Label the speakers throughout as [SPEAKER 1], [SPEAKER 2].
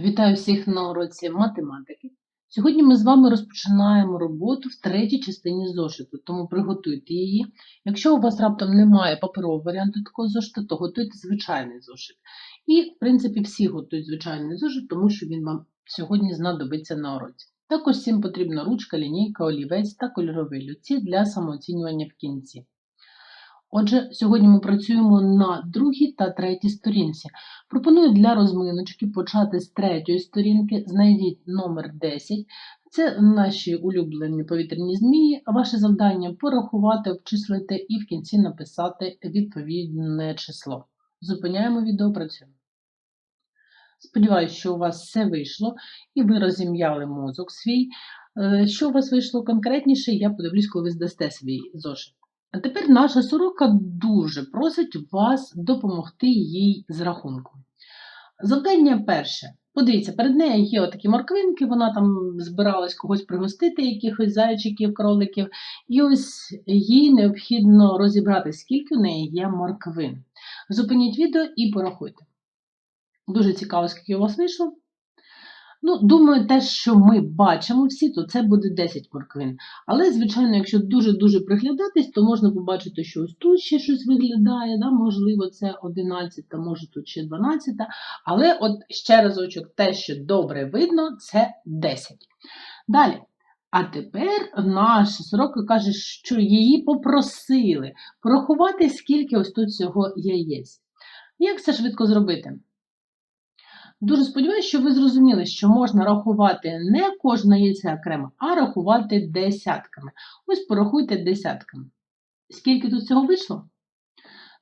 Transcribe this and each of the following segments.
[SPEAKER 1] Вітаю всіх на уроці математики. Сьогодні ми з вами розпочинаємо роботу в третій частині зошиту, тому приготуйте її. Якщо у вас раптом немає паперового варіанту такого зошиту, то готуйте звичайний зошит. І, в принципі, всі готують звичайний зошит, тому що він вам сьогодні знадобиться на уроці. Також всім потрібна ручка, лінійка, олівець та кольоровий люці для самооцінювання в кінці. Отже, сьогодні ми працюємо на другій та третій сторінці. Пропоную для розминочки почати з третьої сторінки. Знайдіть номер 10. Це наші улюблені повітряні змії. Ваше завдання порахувати, обчислити і в кінці написати відповідне число. Зупиняємо відео, працюємо. Сподіваюсь, що у вас все вийшло і ви розім'яли мозок свій. Е, Що у вас вийшло конкретніше, я подивлюсь, коли ви здасте свій зошит. А тепер наша сорока дуже просить вас допомогти їй з рахунком. Завдання перше. Подивіться, перед нею є отакі морквинки, вона там збиралась когось пригостити, якихось зайчиків, кроликів. І ось їй необхідно розібрати, скільки в неї є морквин. Зупиніть відео і порахуйте. Дуже цікаво, скільки у вас вийшло. Ну, думаю, те, що ми бачимо всі, то це буде 10 морквин. Але, звичайно, якщо дуже-дуже приглядатись, то можна побачити, що ось тут ще щось виглядає, да? можливо, це 11, може тут ще 12. Але от ще разочок, те, що добре видно, це 10. Далі. А тепер наша сорока каже, що її попросили порахувати, скільки ось тут цього яєць. Як це швидко зробити? Дуже сподіваюся, що ви зрозуміли, що можна рахувати не кожне яйце окремо, а рахувати десятками. Ось порахуйте десятками. Скільки тут цього вийшло?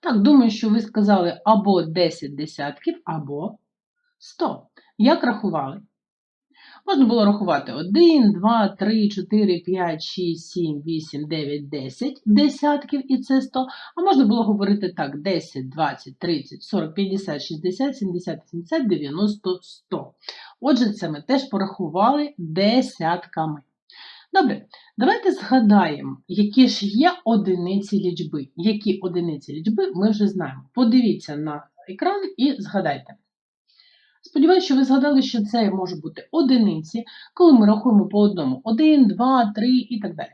[SPEAKER 1] Так, думаю, що ви сказали або 10 десятків, або 100. Як рахували? Можна було рахувати 1, 2, 3, 4, 5, 6, 7, 8, 9, 10 десятків, і це 100. А можна було говорити так: 10, 20, 30, 40, 50, 60, 70, 80, 90, 100. Отже, це ми теж порахували десятками. Добре, давайте згадаємо, які ж є одиниці лічби. Які одиниці лічби ми вже знаємо. Подивіться на екран і згадайте. Сподіваюся, що ви згадали, що це може бути одиниці, коли ми рахуємо по одному: 1, 2, 3 і так далі.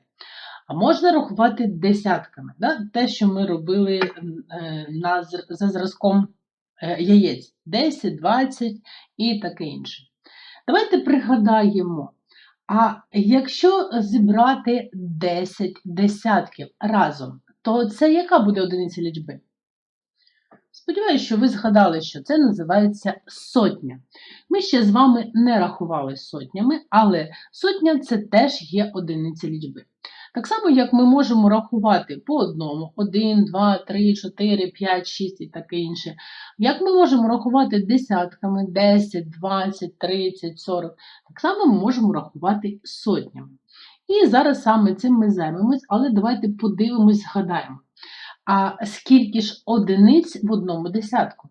[SPEAKER 1] А можна рахувати десятками, да? те, що ми робили е, на, за зразком е, яєць: 10, 20 і таке інше. Давайте пригадаємо, а якщо зібрати 10 десятків разом, то це яка буде одиниця лічби? Сподіваюся, що ви згадали, що це називається сотня. Ми ще з вами не рахували сотнями, але сотня це теж є одиниця лічби. Так само, як ми можемо рахувати по одному: 1, 2, 3, 4, 5, 6 і таке інше. Як ми можемо рахувати десятками 10, 20, 30, 40, так само ми можемо рахувати сотнями. І зараз саме цим ми займемось, але давайте подивимось, згадаємо. А скільки ж одиниць в одному десятку?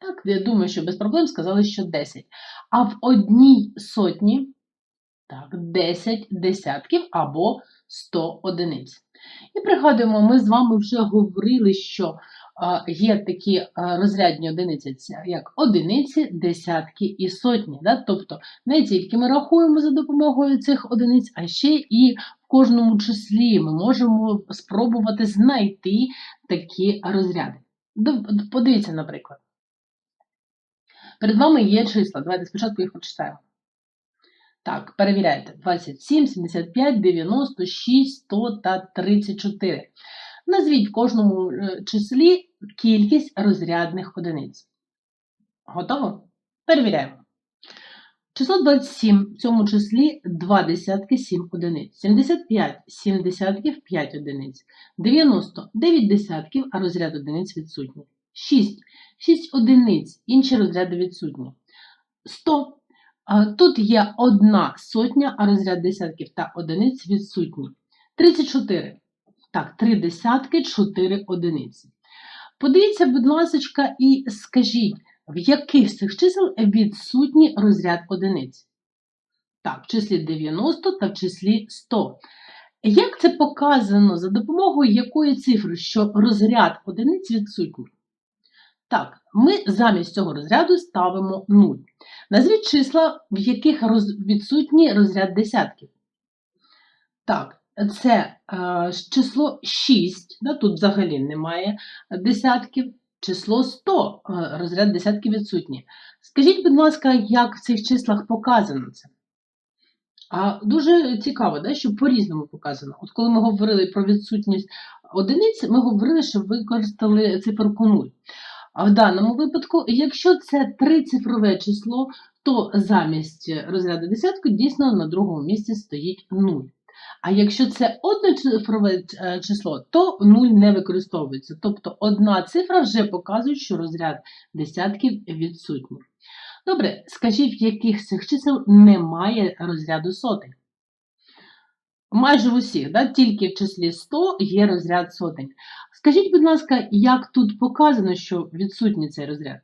[SPEAKER 1] Так, я думаю, що без проблем сказали, що 10. А в одній сотні так, 10 десятків або 100 одиниць. І пригадуємо, ми з вами вже говорили, що є такі розрядні одиниці, як одиниці, десятки і сотні. Да? Тобто не тільки ми рахуємо за допомогою цих одиниць, а ще і в кожному числі ми можемо спробувати знайти такі розряди. Подивіться, наприклад. Перед вами є числа. Давайте спочатку їх почитаємо. Так, перевіряйте. 27, 75, 96, 100 та 34. Назвіть в кожному числі кількість розрядних одиниць. Готово? Перевіряємо. Число 27 в цьому числі 2 десятки 7 одиниць. 75 7 десятків 5 одиниць. 90 9 десятків, а розряд одиниць відсутній. 6 6 одиниць, інші розряди відсутні. 100. Тут є одна сотня, а розряд десятків та одиниць відсутні. 34. Так, 3 десятки, 4 одиниці. Подивіться, будь ласка, і скажіть, в яких з цих чисел відсутній розряд одиниць? Так, в числі 90 та в числі 100. Як це показано за допомогою якої цифри, що розряд одиниць відсутній? Так, ми замість цього розряду ставимо 0. Назвіть числа, в яких відсутній розряд десятків. Так, це число 6, да, тут взагалі немає десятків. Число 100, е, розряд десятків відсутні. Скажіть, будь ласка, як в цих числах показано це? А дуже цікаво, да, що по-різному показано. От коли ми говорили про відсутність одиниць, ми говорили, що використали циферку 0. А в даному випадку, якщо це трицифрове число, то замість розряду десятку дійсно на другому місці стоїть 0. А якщо це одноцифрове е, число, то 0 не використовується. Тобто одна цифра вже показує, що розряд десятків відсутній. Добре, скажіть, в яких цих чисел немає розряду сотень? Майже в усіх, да? тільки в числі 100 є розряд сотень. Скажіть, будь ласка, як тут показано, що відсутній цей розряд?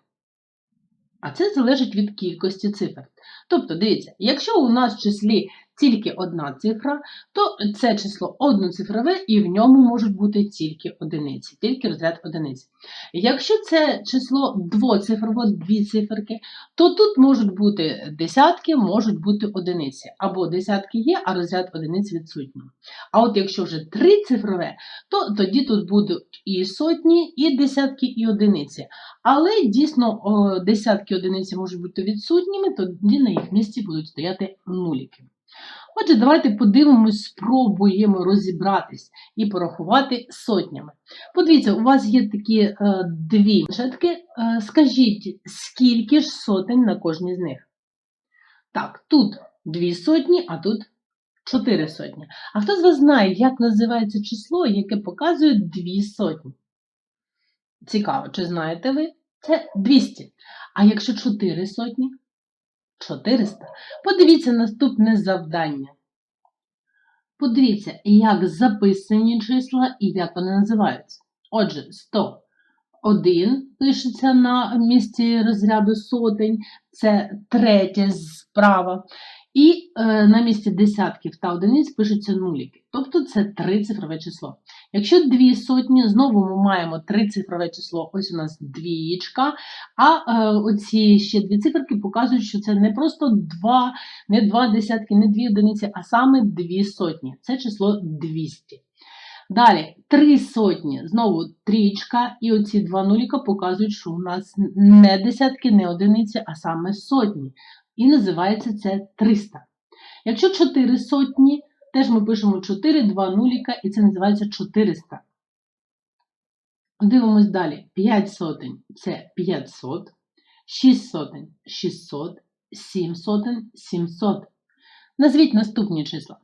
[SPEAKER 1] А це залежить від кількості цифр. Тобто, дивіться, якщо у нас в числі тільки одна цифра, то це число одноцифрове і в ньому можуть бути тільки одиниці, тільки розряд одиниць. Якщо це число двоцифрове, дві циферки, то тут можуть бути десятки, можуть бути одиниці. Або десятки є, а розряд одиниць відсутній. А от якщо вже трицифрове, то тоді тут будуть і сотні, і десятки, і одиниці. Але дійсно десятки одиниці можуть бути відсутніми, тоді на їх місці будуть стояти нуліки. Отже, давайте подивимось, спробуємо розібратись і порахувати сотнями. Подивіться, у вас є такі е, дві планшетки. Е, скажіть, скільки ж сотень на кожній з них? Так, тут дві сотні, а тут чотири сотні. А хто з вас знає, як називається число, яке показує дві сотні? Цікаво, чи знаєте ви? Це 200. А якщо 4 сотні? 400. Подивіться наступне завдання. Подивіться, як записані числа і як вони називаються. Отже, 100. 1 пишеться на місці розряду сотень, це третє справа. І е, на місці десятків та одиниць пишуться нуліки. Тобто це трицифрове число. Якщо дві сотні, знову ми маємо трицифрове число, ось у нас двієчка, а е, оці ще дві циферки показують, що це не просто два, не два десятки, не дві одиниці, а саме дві сотні. Це число 200. Далі, три сотні, знову трічка, і оці два нуліка показують, що у нас не десятки, не одиниці, а саме сотні. І називається це 300. Якщо 4 сотні, теж ми пишемо 4, 2 нуліка, і це називається 400. Дивимось далі. 5 сотень це 500, 6 сотень 600, 7 сотень 700. Назвіть наступні числа.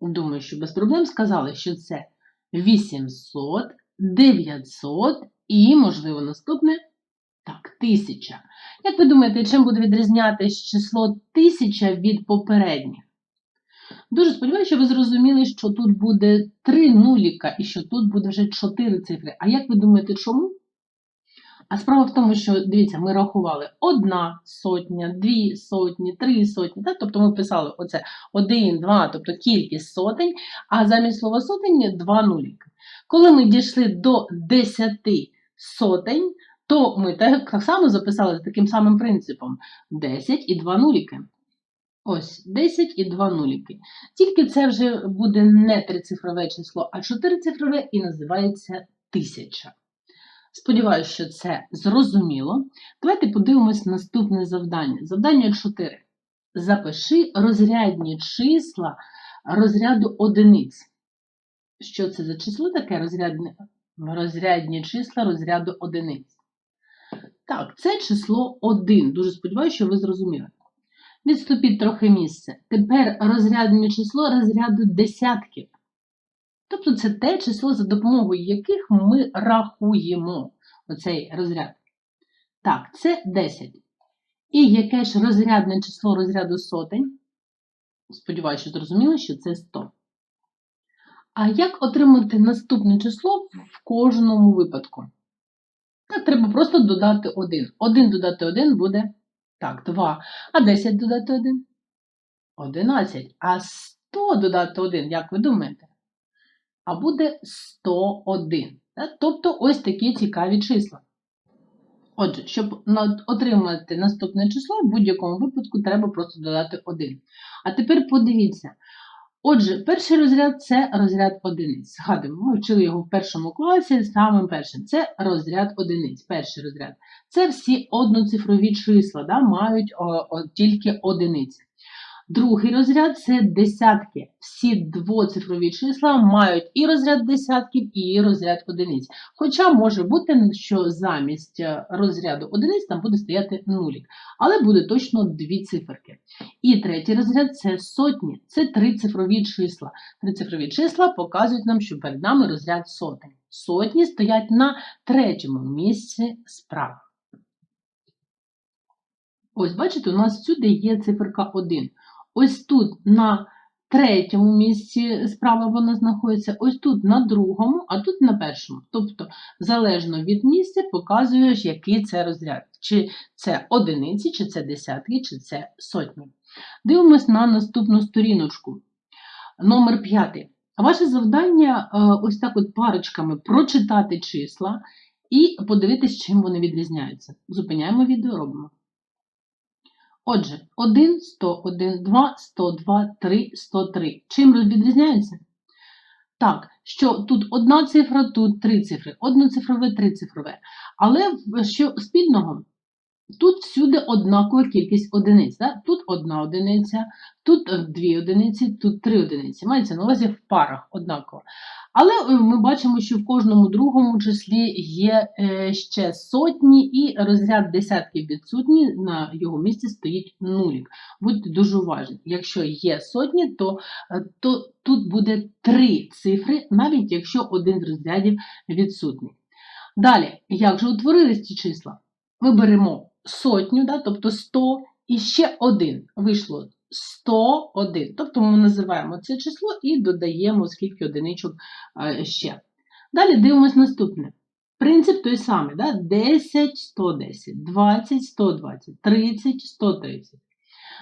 [SPEAKER 1] Думаю, що без проблем сказали, що це 800, 900 і, можливо, наступне так, 1000. Як ви думаєте, чим буде відрізнятися число 1000 від попередніх? Дуже сподіваюся, що ви зрозуміли, що тут буде 3 нуліка і що тут буде вже 4 цифри. А як ви думаєте, чому? А справа в тому, що, дивіться, ми рахували одна сотня, дві сотні, три сотні. Так? Тобто ми писали оце 1, 2, тобто кількість сотень, а замість слова сотень два нуліки. Коли ми дійшли до 10 сотень, то ми так само записали за таким самим принципом 10 і 2 нуліки. Ось 10 і 2 нуліки. Тільки це вже буде не трицифрове число, а чотирицифрове і називається тисяча. Сподіваюся, що це зрозуміло. Давайте подивимось наступне завдання. Завдання 4. Запиши розрядні числа розряду одиниць. Що це за число таке розрядні, розрядні числа розряду одиниць? Так, це число 1. Дуже сподіваюся, що ви зрозуміли. Відступіть трохи місце. Тепер розрядне число розряду десятків. Тобто це те число, за допомогою яких ми рахуємо оцей розряд. Так, це 10. І яке ж розрядне число розряду сотень? Сподіваюся, що зрозуміло, що це 100. А як отримати наступне число в кожному випадку? Так, треба просто додати 1. 1 додати 1 буде так, 2. А 10 додати 1? 11. А 100 додати 1, як ви думаєте? А буде 101. Тобто ось такі цікаві числа. Отже, щоб отримати наступне число, в будь-якому випадку треба просто додати 1. А тепер подивіться. Отже, перший розряд це розряд одиниць. Згадуємо, ми вчили його в першому класі самим першим. Це розряд одиниць, перший розряд. Це всі одноцифрові числа, да, мають о, о, тільки одиниці. Другий розряд це десятки. Всі двоцифрові числа мають і розряд десятків, і розряд одиниць. Хоча може бути, що замість е, розряду одиниць там буде стояти нулік, але буде точно дві циферки. І третій розряд це сотні, це трицифрові числа. Трицифрові числа показують нам, що перед нами розряд сотень. Сотні стоять на третьому місці справа. Ось, бачите, у нас всюди є циферка 1. Ось тут на третьому місці справа вона знаходиться, ось тут на другому, а тут на першому. Тобто, залежно від місця, показуєш, який це розряд. Чи це одиниці, чи це десятки, чи це сотні. Дивимось на наступну сторіночку. Номер 5. Ваше завдання е, ось так от парочками прочитати числа і подивитись, чим вони відрізняються. Зупиняємо відео, робимо. Отже, 1, 101, 2, 102, 3, 103. Чим відрізняються? Так, що тут одна цифра, тут три цифри, одноцифрове, трицифрове. Але що спільного? Тут всюди однакова кількість одиниць. Да? Тут одна одиниця, тут е, дві одиниці, тут три одиниці. Мається на увазі в парах однаково. Але е, ми бачимо, що в кожному другому числі є е, ще сотні, і розряд десятків відсутні, на його місці стоїть нулік. Будьте дуже уважні. Якщо є сотні, то, е, то тут буде три цифри, навіть якщо один з розрядів відсутній. Далі, як же утворились ці числа? Ми беремо сотню, да, тобто 100, і ще один. Вийшло 101. Тобто ми називаємо це число і додаємо скільки одиничок е, ще. Далі дивимось наступне. Принцип той самий, да? 10, 110, 20, 120, 30, 130.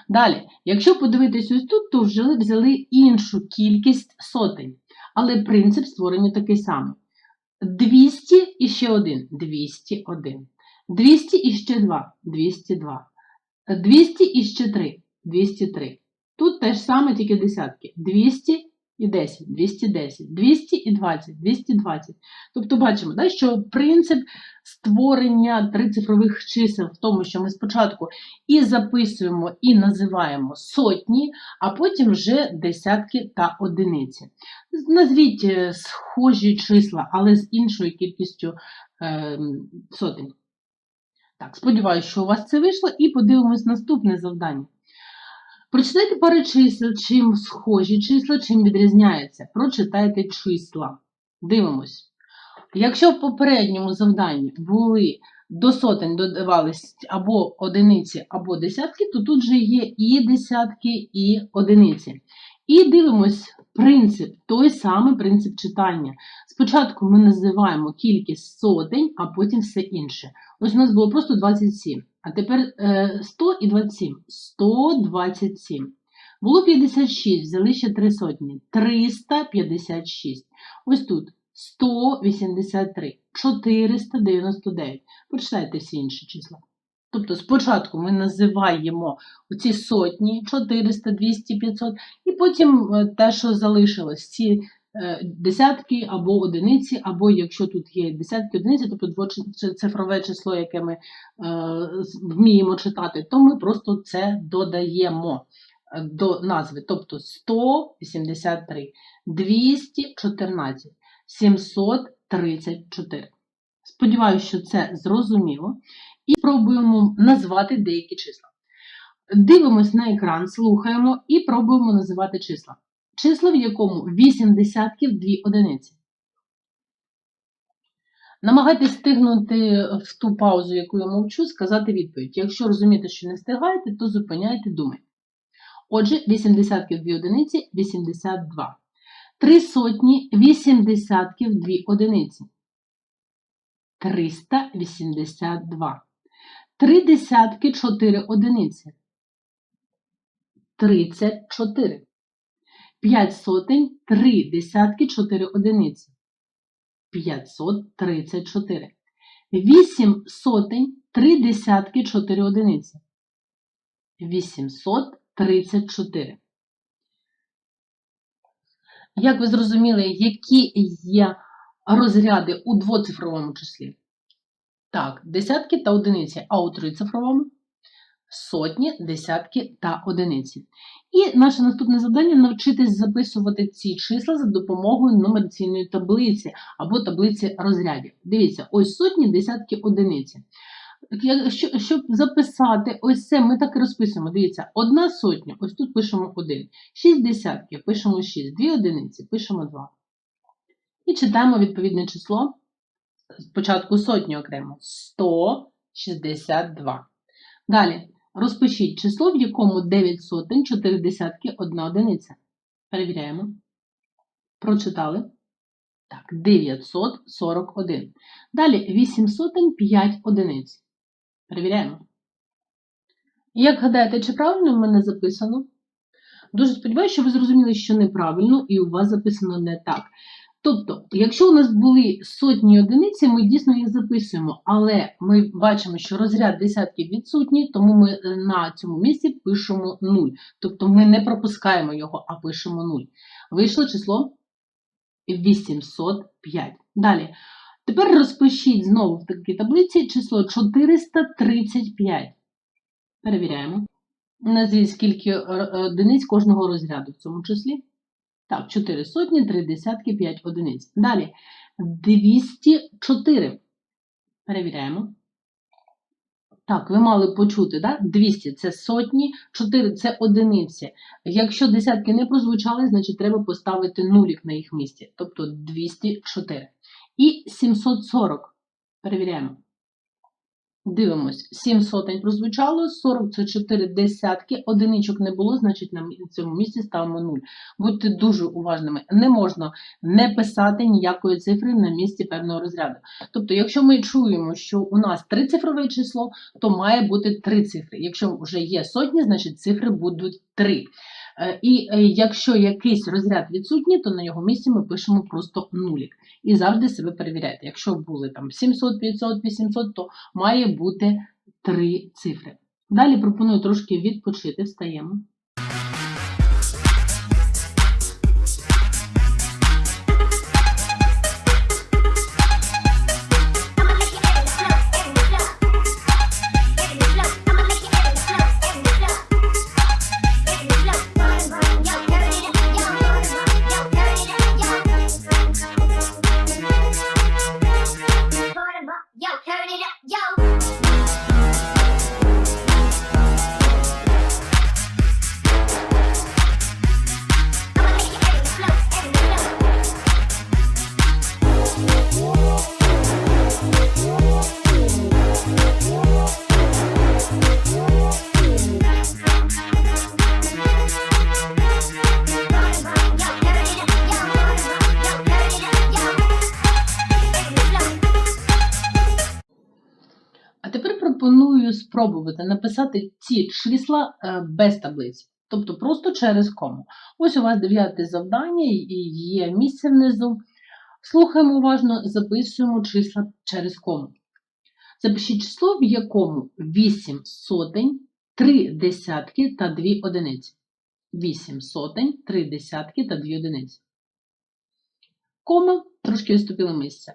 [SPEAKER 1] Далі, якщо подивитись ось тут, то вже взяли іншу кількість сотень. Але принцип створення такий самий. 200 і ще один 201. 200 і ще 2 202. 200 і ще 3 203. Тут теж саме, тільки десятки. 200 і 10, 210, 200 і 20, 220. Тобто бачимо, да, що принцип створення трицифрових чисел в тому, що ми спочатку і записуємо, і називаємо сотні, а потім вже десятки та одиниці. Назвіть е, схожі числа, але з іншою кількістю е, сотень. Так, сподіваюся, що у вас це вийшло, і подивимось наступне завдання. Прочитайте пари чисел, чим схожі числа, чим відрізняються. Прочитайте числа. Дивимось. Якщо в попередньому завданні були до сотень додавались або одиниці, або десятки, то тут же є і десятки, і одиниці. І дивимось принцип, той самий принцип читання. Спочатку ми називаємо кількість сотень, а потім все інше. Ось у нас було просто 27, а тепер е, 100 і 27. 127. Було 56, взяли ще 3 сотні. 356. Ось тут 183, 499. Почитайте всі інші числа. Тобто спочатку ми називаємо оці сотні 400, 200, 500, і потім е, те, що залишилось, ці е, десятки або одиниці, або якщо тут є десятки одиниці, тобто двоцифрове число, яке ми е, вміємо читати, то ми просто це додаємо до назви. Тобто 183, 214, 734. Сподіваюся, що це зрозуміло. І спробуємо назвати деякі числа. Дивимось на екран, слухаємо і пробуємо називати числа. Число, в якому 8 десятків 2 одиниці. Намагайтесь встигнути в ту паузу, яку я мовчу, сказати відповідь. Якщо розумієте, що не встигаєте, то зупиняйте, думайте. Отже, 8 десятків 2 одиниці 82. 3 сотні 8 десятків 2 одиниці. 382. Три десятки 4 одиниці. 34. 5 сотень 3 десятки 4 одиниці. 534. 8 сотень, 3 десятки, 4 одиниці. 834. Як ви зрозуміли, які є розряди у двоцифровому числі? Так, десятки та одиниці, а у трицифровому сотні, десятки та одиниці. І наше наступне завдання навчитись записувати ці числа за допомогою нумераційної таблиці або таблиці розрядів. Дивіться, ось сотні, десятки, одиниці. Так, я- що- Щоб записати ось це, ми так і розписуємо. Дивіться, одна сотня, ось тут пишемо 1. Шість десятків, пишемо 6. Дві одиниці, пишемо 2. І читаємо відповідне число. Спочатку сотні окремо. 162. Далі. Розпишіть число, в якому 9 сотень, 4 десятки, 1 одиниця. Перевіряємо. Прочитали. Так, 941. Далі 8 сотень, 5 одиниць. Перевіряємо. Як гадаєте, чи правильно в мене записано? Дуже сподіваюся, що ви зрозуміли, що неправильно, і у вас записано не так. Тобто, якщо у нас були сотні одиниці, ми дійсно їх записуємо, але ми бачимо, що розряд десятків відсутній, тому ми е, на цьому місці пишемо 0. Тобто ми не пропускаємо його, а пишемо 0. Вийшло число 805. Далі. Тепер розпишіть знову в такій таблиці число 435. Перевіряємо. Назвіть скільки е, одиниць кожного розряду в цьому числі. Так, 4 сотні, 3 десятки, 5 одиниць. Далі 204. Перевіряємо. Так, ви мали почути, да? 200 це сотні, 4 це одиниці. Якщо десятки не прозвучали, значить треба поставити нулік на їх місці, тобто 204. І 740. Перевіряємо. Дивимось, 7 сотень прозвучало, 40 це 4 десятки, одиничок не було, значить на цьому місці ставимо 0. Будьте дуже уважними. Не можна не писати ніякої цифри на місці певного розряду. Тобто, якщо ми чуємо, що у нас трицифрове число, то має бути три цифри. Якщо вже є сотні, значить цифри будуть 3. І е, якщо якийсь розряд відсутній, то на його місці ми пишемо просто нулік. І завжди себе перевіряйте. Якщо були там 700, 500, 800, то має бути три цифри. Далі пропоную трошки відпочити, встаємо. Спробувати написати ці числа е, без таблиці, тобто просто через кому. Ось у вас дев'яте завдання і є місце внизу. Слухаємо уважно, записуємо числа через кому. Запишіть число, в якому 8 сотень, 3 десятки та 2 одиниці. 8 сотень, 3 десятки та 2 одиниці. Кома, трошки відступили місце.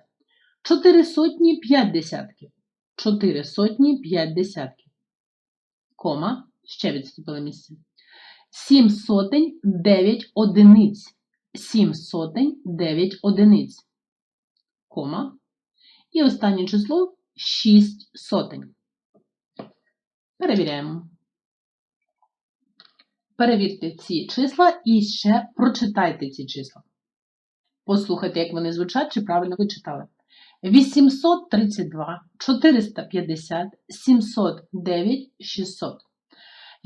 [SPEAKER 1] 4 сотні, 5 десятків. 4 сотні 5 десятків. Кома, ще відступили місце. 7 сотень 9 одиниць. 7 сотень 9 одиниць. Кома. І останнє число 6 сотень. Перевіряємо. Перевірте ці числа і ще прочитайте ці числа. Послухайте, як вони звучать, чи правильно ви читали. 832, 450, 709, 600.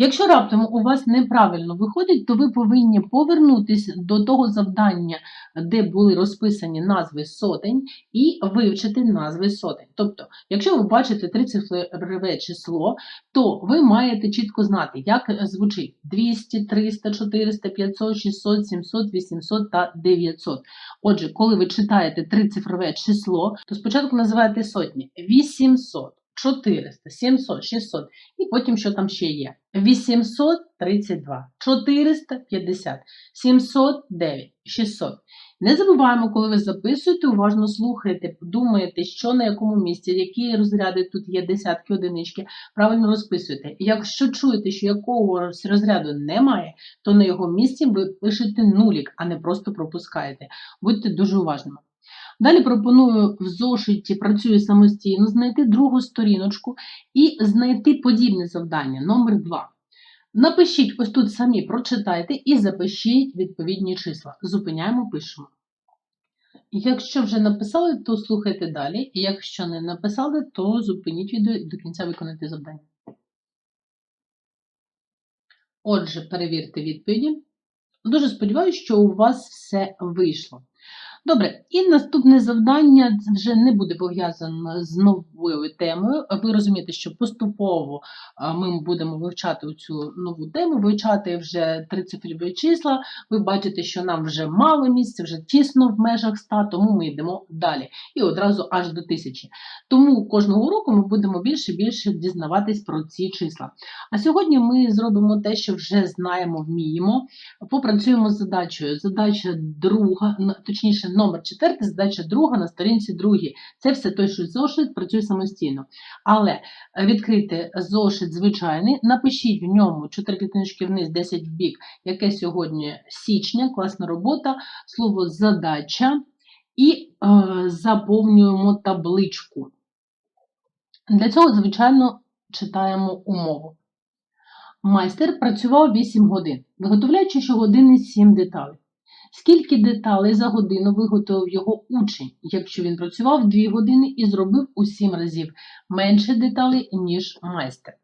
[SPEAKER 1] Якщо раптом у вас неправильно виходить, то ви повинні повернутися до того завдання, де були розписані назви сотень, і вивчити назви сотень. Тобто, якщо ви бачите трицифрове число, то ви маєте чітко знати, як звучить 200, 300, 400, 500, 600, 700, 800 та 900. Отже, коли ви читаєте трицифрове число, то спочатку називаєте сотні 800, 400, 700, 600 і потім що там ще є. 832, 450, 709, 600. Не забуваємо, коли ви записуєте, уважно слухаєте, думаєте, що на якому місці, які розряди тут є десятки, одинички, правильно розписуєте. Якщо чуєте, що якогось розряду немає, то на його місці ви пишете нулік, а не просто пропускаєте. Будьте дуже уважними. Далі пропоную в зошиті працюю самостійно знайти другу сторіночку і знайти подібне завдання номер 2. Напишіть ось тут самі, прочитайте і запишіть відповідні числа. Зупиняємо, пишемо. Якщо вже написали, то слухайте далі. І якщо не написали, то зупиніть відео і до кінця виконайте завдання. Отже, перевірте відповіді. Дуже сподіваюся, що у вас все вийшло. Добре, і наступне завдання вже не буде пов'язане з новою темою. Ви розумієте, що поступово ми будемо вивчати цю нову тему, вивчати вже трицифрові числа. Ви бачите, що нам вже мало місця, вже тісно в межах 100, тому ми йдемо далі. І одразу аж до тисячі. Тому кожного року ми будемо більше і більше дізнаватись про ці числа. А сьогодні ми зробимо те, що вже знаємо, вміємо. Попрацюємо з задачею. Задача друга, точніше, номер четвертий, задача друга на сторінці другій. Це все той, що зошит працює самостійно. Але е, відкрийте зошит звичайний, напишіть в ньому 4 клітиночки вниз, 10 в бік, яке сьогодні січня, класна робота, слово задача і е, заповнюємо табличку. Для цього, звичайно, читаємо умову. Майстер працював 8 годин, виготовляючи щогодини 7 деталей. Скільки деталей за годину виготовив його учень, якщо він працював 2 години і зробив у 7 разів менше деталей, ніж майстер?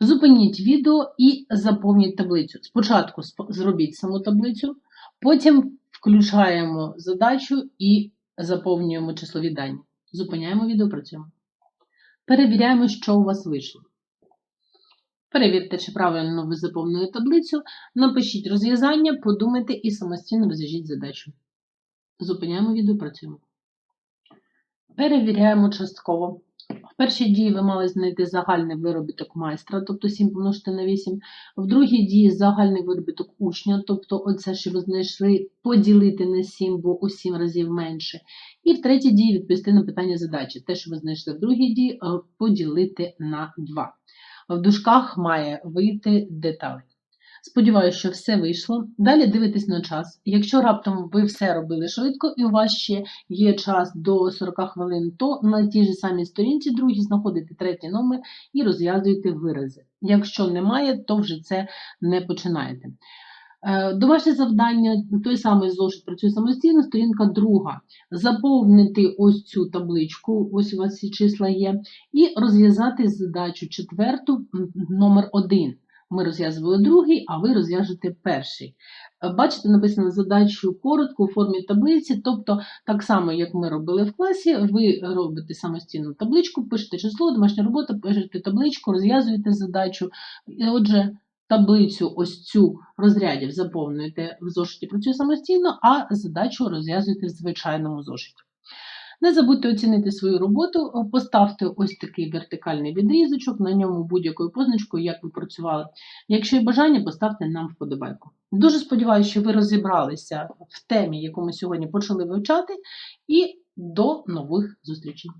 [SPEAKER 1] Зупиніть відео і заповніть таблицю. Спочатку сп- зробіть саму таблицю, потім включаємо задачу і заповнюємо числові дані. Зупиняємо відео, працюємо. Перевіряємо, що у вас вийшло. Перевірте, чи правильно ви заповнили таблицю. Напишіть розв'язання, подумайте і самостійно розв'яжіть задачу. Зупиняємо відео, працюємо. Перевіряємо частково. В першій дії ви мали знайти загальний виробіток майстра, тобто 7 помножити на 8. В другій дії загальний виробіток учня, тобто оце, що ви знайшли, поділити на 7, бо у 7 разів менше. І в третій дії відповісти на питання задачі. Те, що ви знайшли в другій дії, е, поділити на 2. В дужках має вийти деталь. Сподіваюся, що все вийшло. Далі дивитесь на час. Якщо раптом ви все робили швидко і у вас ще є час до 40 хвилин, то на тій же самій сторінці другій знаходите третій номер і розв'язуєте вирази. Якщо немає, то вже це не починаєте. Е, Домашнє завдання, той самий зошит працює самостійно, сторінка друга. Заповнити ось цю табличку, ось у вас ці числа є, і розв'язати задачу четверту, номер один. Ми розв'язували другий, а ви розв'яжете перший. Е, Бачите, написано задачу коротко у формі таблиці, тобто так само, як ми робили в класі, ви робите самостійну табличку, пишете число, домашня робота, пишете табличку, розв'язуєте задачу. І отже, таблицю ось цю розрядів заповнюєте в зошиті працює самостійно, а задачу розв'язуєте в звичайному зошиті. Не забудьте оцінити свою роботу, поставте ось такий вертикальний відрізочок, на ньому будь-якою позначкою, як ви працювали. Якщо є бажання, поставте нам вподобайку. Дуже сподіваюся, що ви розібралися в темі, яку ми сьогодні почали вивчати, і до нових зустрічей!